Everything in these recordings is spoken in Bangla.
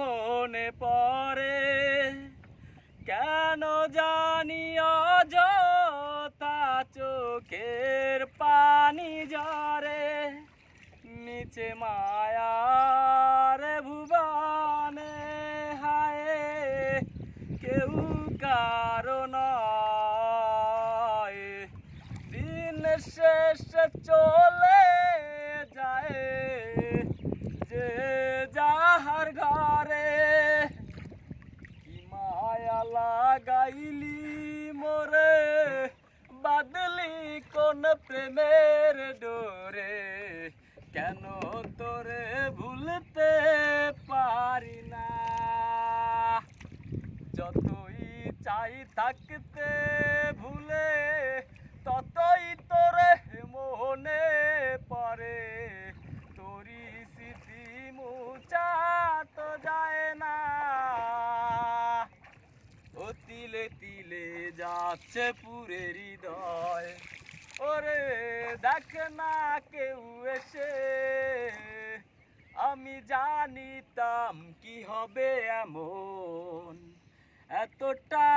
মনে পড়ে। কেন জানি অযথা চোখের পানি জরে নিচে মায়ার ভুবনে, হায়, কেউ কারণ দিন শেষ চোখ প্রেমের ডোরে, কেন তোরে ভুলতে পারি না? যতই চাই থাকতে ভুলে, ততই তোরে মনে পড়ে। তোরি স্মৃতি মুচা তো যায় না। ও তিলে তিলে যাচ্ছে পুরে হৃদয়। দেখ না কেউ এসে। আমি জানিতাম কি হবে এমন। এতটা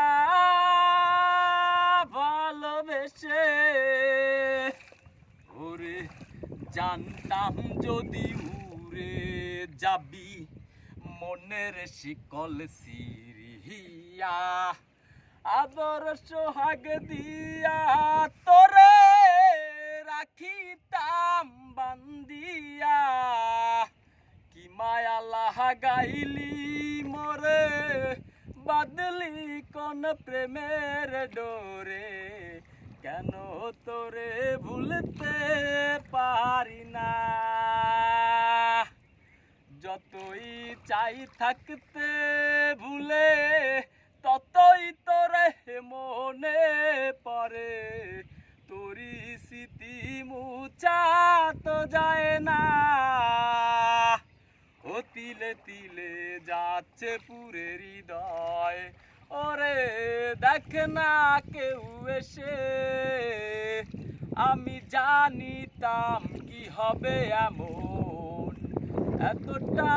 ভালোবেসে। ওরে, জানতাম যদি উড়ে যাবি মনের শিকল সিরিয়া। আদর সোহাগ দিয়া তোরে রাখিতাম বান্দিয়া। কি মায়া লাগাইলি মোরে, বাদলি কোন প্রেমের ডোরে। কেন তোরে ভুলতে পারি না? যতই চাই থাকতে মুচা তো যায় না। ও তিলে তিলে যাচ্ছে পুরে হৃদয়। ওরে দেখ না কেউ এসে। আমি জানিতাম কি হবে এমন। এতটা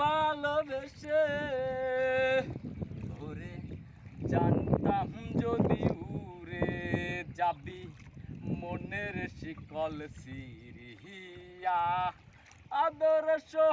ভালোবেসে ওরে জানতাম যদি উড়ে যাবি মনের শিকল সিরিয়া আদর্শ